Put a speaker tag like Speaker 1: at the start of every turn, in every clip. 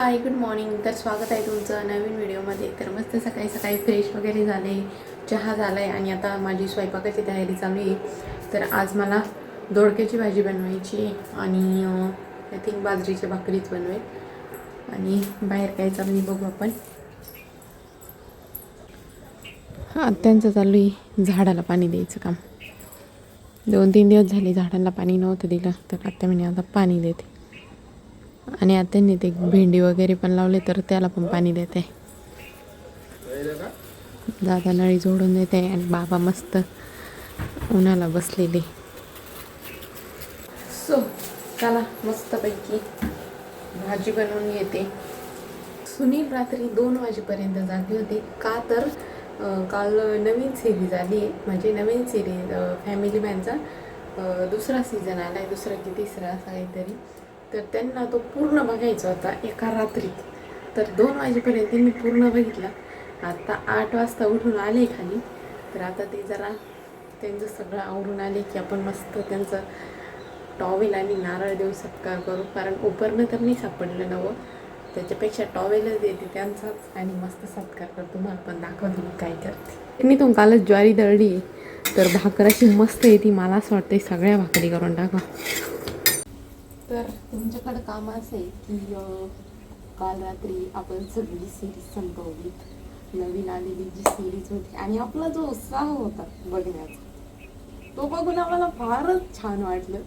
Speaker 1: Hi good morning तर स्वागत आहे तुमचं नवीन व्हिडिओमध्ये. तर मस्त सकाळी सकाळी फ्रेश वगैरे झाले चहा झाला आहे आणि आता माझी स्वयंपाकाची तयारी चालू आहे. तर आज मला दोडक्याची भाजी बनवायची आणि आय थिंक बाजरीच्या भाकरीच बनवेल. आणि बाहेर काय चालू आहे बघू आपण. हां त्यांचं चालू आहे झाडाला पाणी द्यायचं काम. दोन तीन दिवस झाले झाडाला पाणी नव्हतं दिलं तर आत्ता मी आता पाणी देते. आणि आता ते भेंडी वगैरे पण लावले तर त्याला पण पाणी देते. दादा नळी जोडून देते आणि बाबा मस्त उन्हाला बसलेले. सो चला मस्तपैकी भाजी बनवून येते सुनील रात्री दोन वाजेपर्यंत जागे होते. का तर काल नवीन सिरीज आली आहे. म्हणजे नवीन सिरीज फॅमिली मॅनचा दुसरा सीझन आला आहे दुसरा की तिसरा असा काहीतरी. तर त्यांना तो पूर्ण बघायचा होता एका रात्रीत. तर दोन वाजेपर्यंत त्यांनी पूर्ण बघितला. आता आठ वाजता उठून आले खाली. तर आता ते जरा त्यांचं सगळं आवरून आले की आपण मस्त त्यांचं टॉवेल आणि नारळ देऊ सत्कार करू. कारण उपरणं तर नाही सापडलं नवं. त्याच्यापेक्षा टॉवेलच देते त्यांचाच आणि मस्त सत्कार करतो. तुम्हाला पण दाखवतो मी काय करते. मी तुम कालच ज्वारी दळली. तर भाकर अशी मस्त येते मला असं वाटतं सगळ्या भाकरी करून टाका. तर तुमच्याकडं काम असं आहे की अं, काल रात्री आपण सगळी सिरीज संपवली नवीन आलेली जी सिरीज होती आणि आपला जो उत्साह होता बघण्याचा तो बघून आम्हाला फारच छान वाटलं.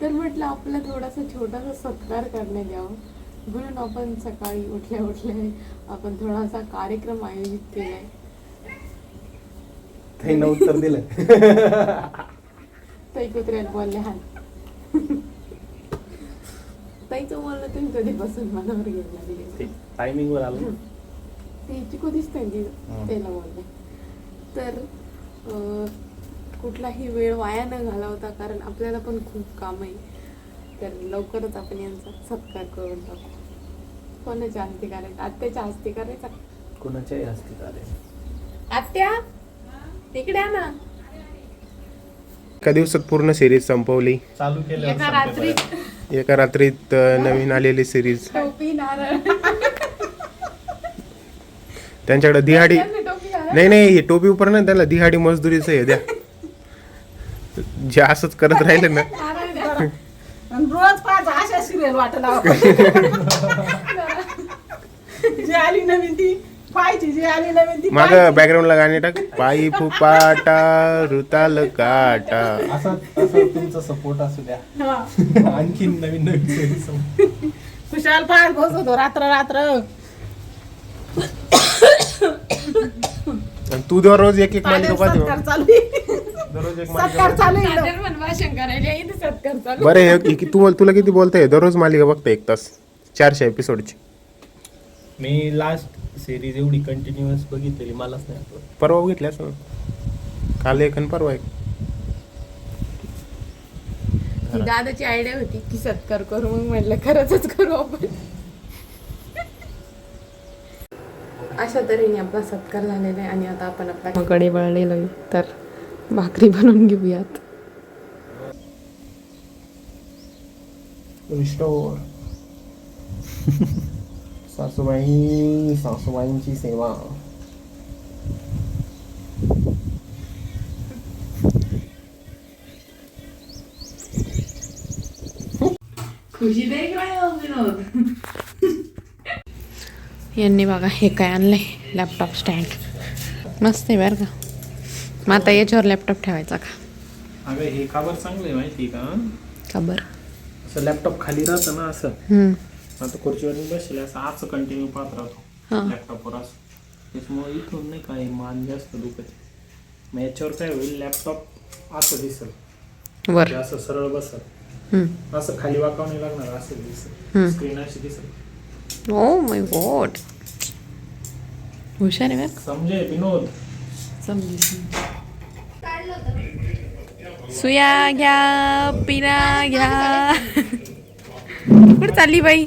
Speaker 1: तर म्हटलं आपला थोडासा छोटासा सत्कार करण्यात यावं. म्हणून आपण सकाळी उठल्या उठल्या आपण थोडासा कार्यक्रम आयोजित केलाय.
Speaker 2: त्यानं उत्तर दिलं
Speaker 1: ताई कुत्र्यात बोलले हा. ताईचं बोलणं तुम्ही कधीपासून मनावर घेऊन लागले
Speaker 2: टायमिंग वर आलो.
Speaker 1: ते चिकू दिसतंय की
Speaker 2: हं.
Speaker 1: त्याला बोलले तर कुठलाही वेळ वाया न घालवता कारण आपल्याला पण खूप काम आहे. तर लवकरच आपण यांचा सत्कार करून टाकू. कोणाच्या हस्ती करायचं? आत्याच्या हस्ती करायचा?
Speaker 2: कोणाच्याही हस्ती चालेल
Speaker 1: आत्या? तिकडे ना.
Speaker 3: एका दिवसात पूर्ण सिरीज संपवली.
Speaker 2: चालू केलं.
Speaker 1: एका रात्रीत.
Speaker 3: एका रात्रीत अ, नवीन आलेली सिरीज
Speaker 1: टोपी नारळ
Speaker 3: त्यांच्याकडे दिहाडी
Speaker 1: टोपी.
Speaker 3: नाही नाही हे टोपी उपर ना त्याला दिहाडी मजदुरीचं हे द्या. जे असंच करत राहिलं ना.
Speaker 1: नारळ द्या.
Speaker 4: आणि रोज पाच अशा सिरियल वाटला जी आली नवीन ती. पाहायची जी आली नवीन ती
Speaker 3: माग
Speaker 4: पाहायची.
Speaker 3: बॅकग्राऊंडला गाणे टाक. पायी फुपाटा रुताल काटा.
Speaker 2: असा असा तुमचा सपोर्ट असू द्या.
Speaker 4: हा.
Speaker 2: आणखीन नवीन नवीन series
Speaker 4: खुशाल पाहायला बसतो रात्र रात्र.
Speaker 3: आणि तू दररोज एक एक मालिका पाहते
Speaker 4: सत्कार चालू आहे.
Speaker 3: दररोज एक मालिका
Speaker 4: सत्कार चालू आहे
Speaker 3: बरं हे कि- तू तुला किती बोलताय दररोज मालिका बघता एक तास. चारशे एपिसोडची
Speaker 2: मी लास्ट सिरीज एवढी कंटिन्युअस बघितलेली मलाच नाही आठवत.
Speaker 3: परवा बघितली असं काल एक आणि परवा एक.
Speaker 1: दादाची आयडिया होती की सत्कार करू मग म्हटलं खरंच करू आपण. अशा तऱ्हेने आपला सत्कार झालेला आहे आणि आता आपण आपल्या कडे वळलेलो आहे तर भाकरी बनवून घेऊयात.
Speaker 2: रिस्टोर सासूबाई सासूबाईंची सेवा
Speaker 1: खुशी देख विनोद। यांनी बघा हे काय आणलंय? लॅपटॉप स्टँड मस्त आहे बरं का. मग आता याच्यावर लॅपटॉप ठेवायचा का?
Speaker 2: अगं हे काबर चांगलं आहे माहिती का?
Speaker 1: का बरं?
Speaker 2: असं लॅपटॉप खाली राहतं ना असं.
Speaker 1: हम्म.
Speaker 2: आता खुर्चीवर बसले असं आच कंटिन्यू पाहत. राहतो. लॅपटॉपवर असं. त्याच्यामुळे इथून नाही काय मान जास्त दुखत मग याच्यावर काय होईल लॅपटॉप असं दिसेल. म्हणजे असं सरळ बसल. असं खाली वाकावं नाही लागणार असं. दिसेल. स्क्रीन अशी दिसेल.
Speaker 1: ओ माय गॉड हुशार आहे.
Speaker 2: समजे विनोद.
Speaker 1: समजी. सुया घ्या पिना घ्या. कुठं चालली बाई?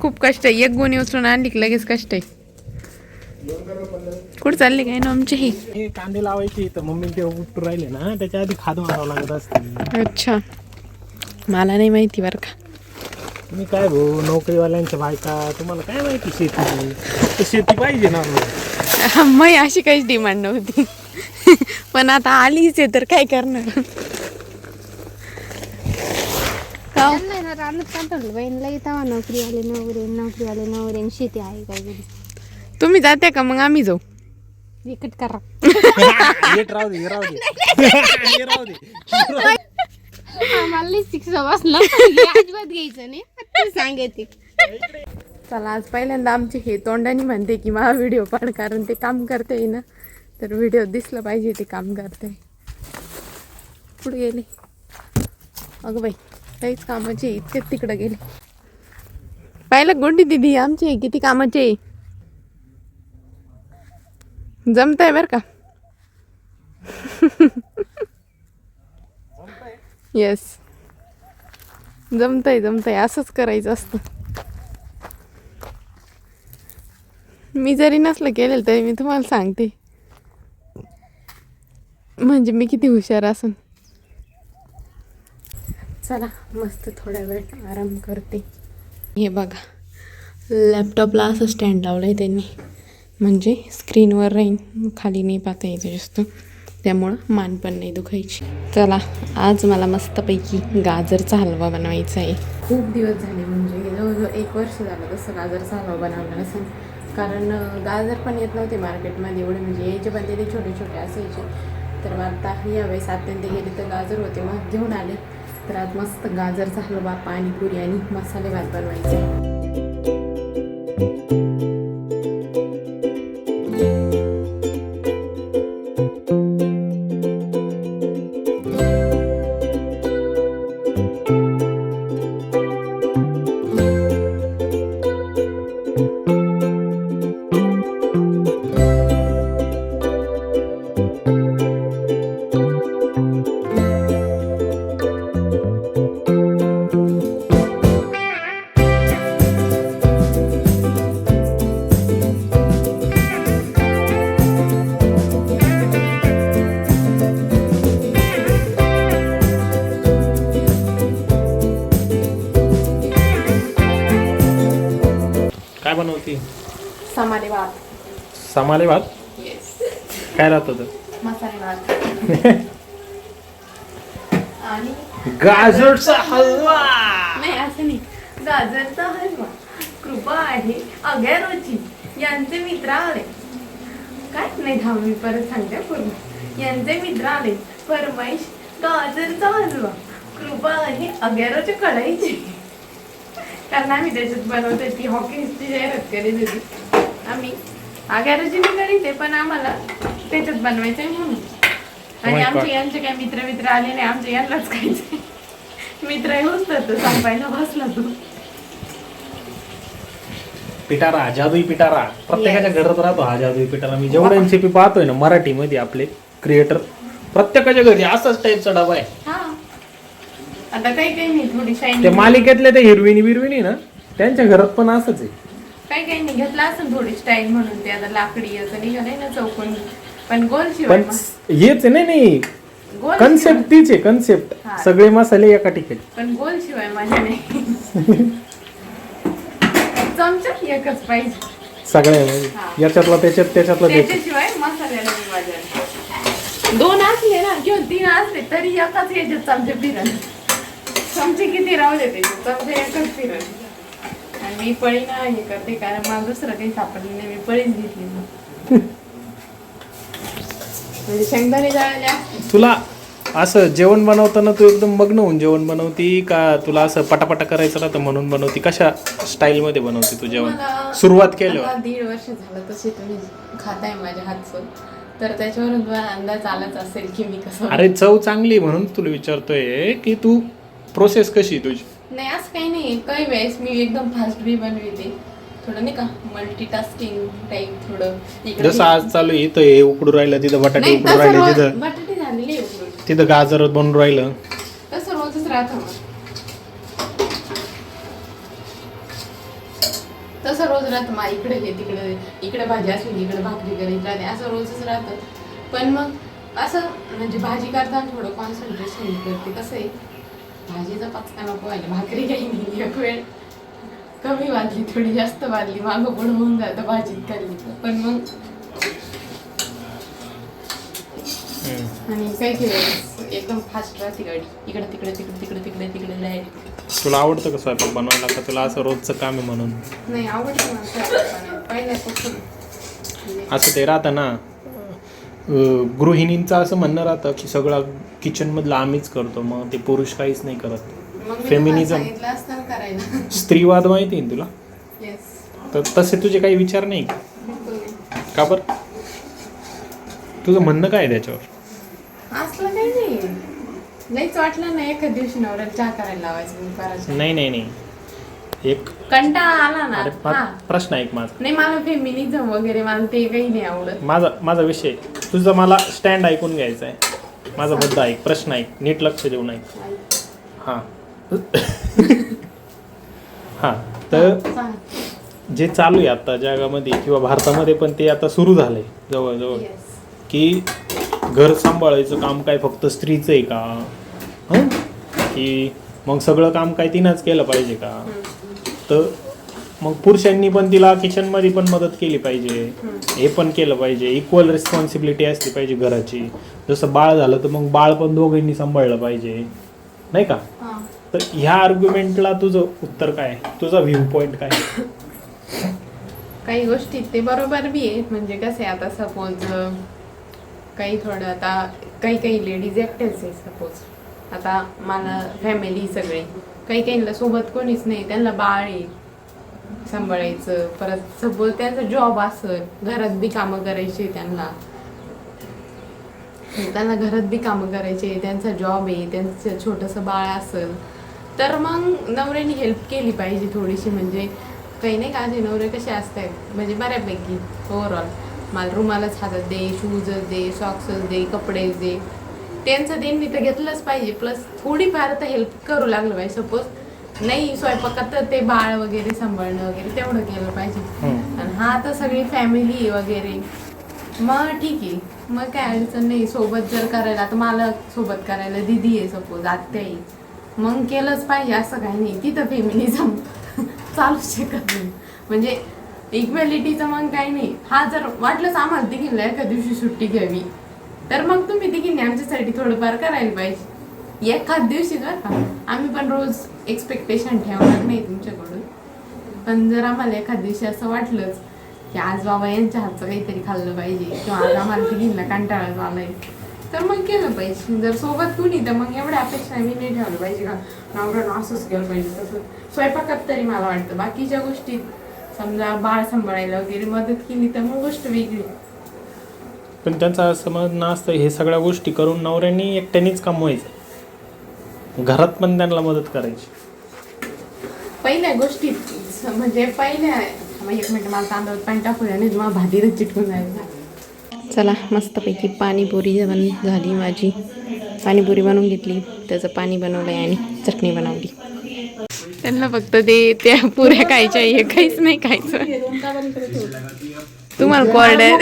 Speaker 1: खूप कष्ट आहे. एक गोणी उचलून आणली की लगेच कष्ट आहे. कुठं चालली काय ना आमची ही?
Speaker 2: हे कांदे लावायचे तर मम्मी ते उठून राहिले ना त्याच्या आधी खाद मारावं लागत असते
Speaker 1: अच्छा. मला नाही माहिती बरं का.
Speaker 2: तुम्ही काय भाऊ नोकरीवाल्यांच्या बायका तुम्हाला काय माहिती शेती? तर शेती पाहिजे ना
Speaker 1: मग अशी काहीच डिमांड नव्हती. पण आता आलीच आहे तर काय करणार?
Speaker 5: ना रानात पाठवलं बहिणीला इथं नोकरी आले नवरे आणि शेती आहे काय घरी.
Speaker 1: तुम्ही जाते का मग आम्ही जाऊ?
Speaker 5: विकट करा.
Speaker 2: येत राहू दे हे राहू दे. हे राहू दे.
Speaker 5: आम्हाला शिक्षा बसला अजिबात घ्यायचं नाही. ते सांगायचे
Speaker 1: चला आज पहिल्यांदा आमचे हे तोंडाने म्हणते की मला व्हिडिओ पाड कारण ते काम करते ना. तर व्हिडिओ दिसलं पाहिजे ते काम करते पुढे गेले. अगं बाई. काहीच कामाचे इतके तिकडं गेले. पाहिलं गोंडी दिदी आमचे किती कामाचे आहे. बरं का? येस जमतंय जमतंय असंच करायचं असतं. मी जरी नसलं केलेलं तरी मी तुम्हाला सांगते. म्हणजे मी किती हुशार असून. चला मस्त थोड्या वेळ आराम करते. हे बघा लॅपटॉपला असं स्टँड लावलं आहे त्यांनी. म्हणजे स्क्रीनवर राहीन खाली नाही पाहता यायचं जास्त. त्यामुळं मान पण नाही दुखायची. चला आज मला मस्तपैकी गाजरचा हलवा बनवायचा आहे. खूप दिवस झाले म्हणजे जवळजवळ एक वर्ष झालं तसं गाजरचा हलवा बनवला नसेल. कारण गाजर पण येत नव्हते मार्केटमध्ये एवढे म्हणजे यायचे पण ते छोटे छोटे असायचे. तर मग आता यावेळेस अत्यंत गेले तर गाजर होते मग घेऊन आले. तर आज मस्त गाजरचा हलवा पाणीपुरी आणि मसाले भात बनवायचे. समाले भात
Speaker 2: काय राहत होतं गाजरचा हलवा!
Speaker 1: नाही असं नाही. गाजरचा हलवा. कृपा आहे अगॅरोची. यांचे मित्र आले. काय? नाही थांब मी परत सांगते पूर्ण. यांचे मित्र आले. फरमाईश गाजरचा हलवा. कृपा आहे अगॅरोच्या कढाईची. कारण आम्ही त्याच्यात बनवते ती हॉकिन्सची जाहिरात करीत होती आम्ही अगॅरोची मी करीते पण आम्हाला त्याच्यात बनवायचं आहे म्हणून. आणि आमचे. यांचे काय मित्र मित्र आले नाही आमचे यांनाच खायचे मित्र येऊच तर तो संपायला बसला तू.
Speaker 2: पिटारा जादुई पिटारा. प्रत्येकाच्या घरात राहतो हा जादुई पिटारा. मी जेवढ्यांचे मी पाहतोय ना मराठीमध्ये आपले क्रिएटर प्रत्येकाच्या घरी असाच टाईपचा डबा आहे.
Speaker 1: हा. आता काही काही नाही थोडी
Speaker 2: ते मालिकेतले ते हिरविनी बिरविनी ना त्यांच्या घरात पण असंच आहे.
Speaker 1: काही काही नाही घेतला असेल थोडी स्टाईल म्हणून ते आता लाकडी असं निघालंय ना चौकोनी. पण गोल शिवाय
Speaker 2: हेच आहे, नाही नाही.
Speaker 1: गोल
Speaker 2: कन्सेप्ट तीच आहे कन्सेप्ट
Speaker 1: हा.
Speaker 2: सगळे मसाले एका ठिकाणी.
Speaker 1: पण गोल शिवाय माझ्या नाही. चमचा एकच पाहिजे.
Speaker 2: सगळ्या याच्यातला त्याच्यात त्याच्यातला त्याच्यात
Speaker 1: त्याच्याशिवाय मसाल्याला नाही माझ्या. दोन असले ना किंवा तीन असले तरी एकाच याच्यात चमचे फिरन. चमचे किती राहू देते चमचे एकच फिरन. आणि मी पळी ना हे करते कारण मला दुसरं काही सापडलं नाही. मी पळीच घेतली मग. म्हणजे शेंगदाणे जाळल्या
Speaker 2: तुला असं जेवण बनवताना तू एकदम मग्न होऊन जेवण बनवती का तुला असं पटापटा करायचं राहतं म्हणून बनवती? कशा स्टाईल मध्ये बनवते तू जेवण?
Speaker 1: मला
Speaker 2: सुरुवात केल्यावर.
Speaker 1: आता दीड वर्ष झालं तसे तुम्ही खाताय माझ्या हातचं. तर त्याच्यावरून तुम्हाला अंदाज आलाच असेल की मी कसं
Speaker 2: अरे चव चांगली म्हणून तुला विचारतोय की तू प्रोसेस कशी आहे तुझी?
Speaker 1: नाही असं काही नाही. काही वेळेस मी एकदम फास्ट बी बनवते. थोडं नाही का मल्टीटास्किंग टाईप थोडं. इकडे
Speaker 2: जसं आज चालू आहे इथं हे उकडू राहिलं तिथं बटाटे
Speaker 1: नाही
Speaker 2: उकडू
Speaker 1: तसं
Speaker 2: राहिले
Speaker 1: रोज
Speaker 2: तिथं
Speaker 1: बटाटे झालेले आहे उकडून.
Speaker 2: तिथं गाजर बनून राहिलं.
Speaker 1: तसं रोजच राहतं मग. तसं रोज राहतं मग इकडे हे तिकडे इकडे भाजी असली इकडे भाकरी करायची राहते. असं रोजच राहतं. पण मग असं म्हणजे भाजी करताना थोडं कॉन्सन्ट्रेशन करते कसं आहे. भाजीचा पचका नको व्हायला. भाकरी काही नाही एक वेळ कमी वाजली थोडी जास्त वाजली मागं पुढं होऊन जातं भाजीत खाल्ली. पण मग आणि काही वेळेस एकदम फास्ट राहते गाडी. इकडे तिकडे तिकडे तिकडे तिकडे तिकडे डायरेक्ट
Speaker 2: तुला आवडतं का स्वयंपाक बनवायला? का तुला असं रोजचं काम आहे म्हणून?
Speaker 1: नाही आवडतं मला स्वयंपाक बनायला. पहिल्यापासून. म्हणजे
Speaker 2: असं ते राहतं ना. गृहिणींचं असं म्हणणं राहतं की सगळं किचनमधलं आम्हीच करतो मग ते पुरुष काहीच नाही करत.
Speaker 1: मग मी
Speaker 2: Feminism.
Speaker 1: तुम्हाला सांगितलं असतं ना करायला.
Speaker 2: स्त्रीवाद माहिती आहे तुला?
Speaker 1: येस
Speaker 2: तर तसे तुझे काही विचार नाही का?
Speaker 1: नाही
Speaker 2: बरं? तुझं म्हणणं काय आहे त्याच्यावर?
Speaker 1: असलं काही नाही. नाहीच वाटलं ना एखाद दिवशी नवऱ्याला चहा करायला लावायचं
Speaker 2: नाही नाही नाही. एक
Speaker 1: कंटाळा आला ना.
Speaker 2: अरे
Speaker 1: हा.
Speaker 2: पा- प्रश्न ऐक माझा.
Speaker 1: नाही मला फेमिनिझम वगैरे मला ते काही नाही आवडत.
Speaker 2: माझा माझा विषय तुझं मला स्टँड ऐकून घ्यायचा आहे. माझा मुद्दा ऐक प्रश्न ऐक नीट लक्ष देऊन ऐक हां. हां तर
Speaker 1: सांग.
Speaker 2: जे चालू आहे आता जगामध्ये किंवा भारतामध्ये पण ते आता सुरू झालंय जवळजवळ.
Speaker 1: Yes.
Speaker 2: की घर सांभाळायचं काम काय फक्त स्त्रीचं आहे का? हं? की मग सगळं काम काय तिनंच केलं पाहिजे का? तर मग पुरुषांनी पण तिला किचनमध्ये पण मदत केली पाहिजे. हे पण केलं पाहिजे. इक्वल रिस्पॉन्सिबिलिटी असली पाहिजे घराची. जसं बाळ झालं तर मग बाळ पण दोघांनी सांभाळलं पाहिजे. नाही का. तर ह्या आर्ग्युमेंटला तुझं उत्तर काय? तुझा व्ह्यू पॉईंट काय?
Speaker 1: काही गोष्टी ते बरोबर बी आहे म्हणजे कसं आहे आता सपोज काही थोडं आता काही काही लेडीज एकट्याच आहे सपोज आता मला फॅमिली सगळी. काही काहींना सोबत कोणीच नाही. त्यांना बाळ आहे सांभाळायचं परत सपोज त्यांचा जॉब असेल घरात बी कामं करायची त्यांना. त्यांना घरात बी कामं करायचे त्यांचा जॉब आहे त्यांचं छोटंसं बाळ असेल तर मग नवऱ्याने हेल्प केली पाहिजे थोडीशी. म्हणजे काही नाही का जे नवरे कसे असतात? म्हणजे बऱ्यापैकी ओव्हरऑल मला रुमालच हातात दे शूजच दे सॉक्सच दे कपडेच दे. त्यांचं त्यांनी तर घेतलंच पाहिजे. प्लस थोडीफार तर हेल्प करू लागलं पाहिजे सपोज नाही स्वयंपाकात तर ते बाळ वगैरे सांभाळणं वगैरे तेवढं केलं पाहिजे. आणि हा तर सगळी फॅमिली वगैरे. मग ठीक आहे. मग काय अडचण नाही. सोबत जर करायला आता मला सोबत करायला दिदी आहे सपोज आत्या आहे. मग केलंच पाहिजे असं काही नाही. तिथं फेमिनिझम चालू शकत नाही. म्हणजे इक्वॅलिटीचं मग काही नाही. हा जर वाटलंच आम्हाला तिघींना एका दिवशी सुट्टी घ्यावी. तर मग तुम्ही तिघींनी आमच्यासाठी थोडंफार करायला पाहिजे. एखाद दिवशी जर का आम्ही पण रोज एक्सपेक्टेशन ठेवणार नाही तुमच्याकडून. पण जर आम्हाला एखाद दिवशी असं वाटलंच की आज बाबा यांच्या हातचं काहीतरी खाल्लं पाहिजे किंवा आज आम्हाला तिघींना कंटाळा झालाय तर मग केलं पाहिजे. जर सोबत कुणी तर मग एवढ्या अपेक्षा मी नाही ठेवलं पाहिजे का? नवऱ्यानं असंच केलं पाहिजे तसं. स्वयंपाकात तरी मला वाटतं. बाकीच्या गोष्टीत समजा बाळ सांभाळायला वगैरे मदत केली तर मग गोष्ट वेगळी.
Speaker 2: पण त्यांचं असं म्हणणं असतं हे सगळ्या गोष्टी करून नवऱ्यांनी एकट्यानेच कमवायचं. घरात पण त्यांना मदत करायची.
Speaker 1: पहिल्या गोष्टीत स- म्हणजे पहिल्या एक मिनिट मला तांदूळ पाणी टाकू द्या नाही तुम्हाला भाजीरच चिटकून जाईल चला मस्तपैकी पाणीपुरी जेवण झाली माझी. पाणीपुरी बनवून घेतली त्याचं पाणी बनवलं आणि चटणी बनवली. त्यांना फक्त ते त्या पुऱ्या खायच्या हे काहीच नाही खायचं? तुम्हाला कोरड्या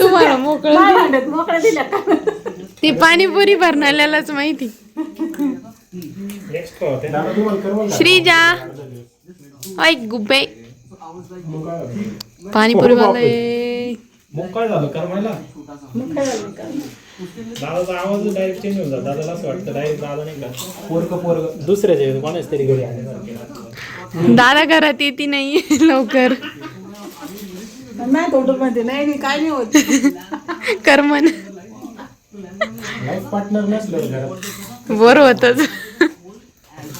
Speaker 1: तुम्हाला मोकळं
Speaker 4: काय भांडत का?
Speaker 1: ती पाणीपुरी भरणाऱ्यालाच माहिती. श्रीजा ऐक गुब्बे. पाणीपुरी वाले
Speaker 2: मग काय झालं करमायला. दादाचा आवाज डायरेक्ट चेंज होऊन जातो. दादाला असं वाटतं डायरेक्ट दादा नाही का? पोरग पोरग. दुसऱ्याचे कोणाच तरी घरी आले.
Speaker 1: दादा घरात येते नाही लवकर.
Speaker 4: नाही मध्ये नाही नाही, काय नाही होत.
Speaker 1: करमन.
Speaker 2: लाईफ पार्टनर नसलं घरात.
Speaker 1: बर होतच.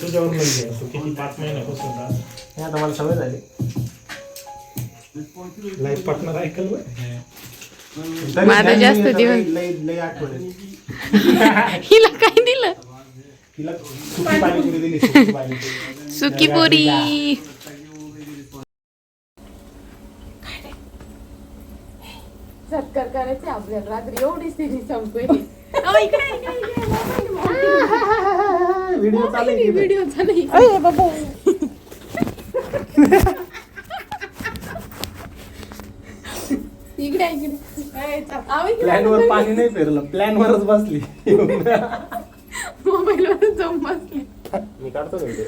Speaker 2: तुझ्यावर म्हणजे तू किती पाच महिन्यापासून राहत. आता मला सवय झाली. लाईफ पार्टनर ऐकल
Speaker 1: माझं जास्त दिवस
Speaker 3: लई आठवण आहे.
Speaker 1: हिला काय दिलं?
Speaker 3: तिला सुकी पाणीपुरी दिली सुकी पाणीपुरी.
Speaker 1: सुकी पुरी. सत्कार करायचे आपल्याला रात्री एवढी सिरीज संपली.
Speaker 3: व्हिडिओ चालू आहे की
Speaker 1: व्हिडिओ चालू
Speaker 4: अरे बाबू.
Speaker 1: इकडे आहे, इकडे आव इकडे.
Speaker 3: प्लॅन वर पाणी नाही फिरलं प्लॅन वरच बसली.
Speaker 1: मोबाईल वर जाऊन बसले.
Speaker 3: मी काढतो व्हिडिओ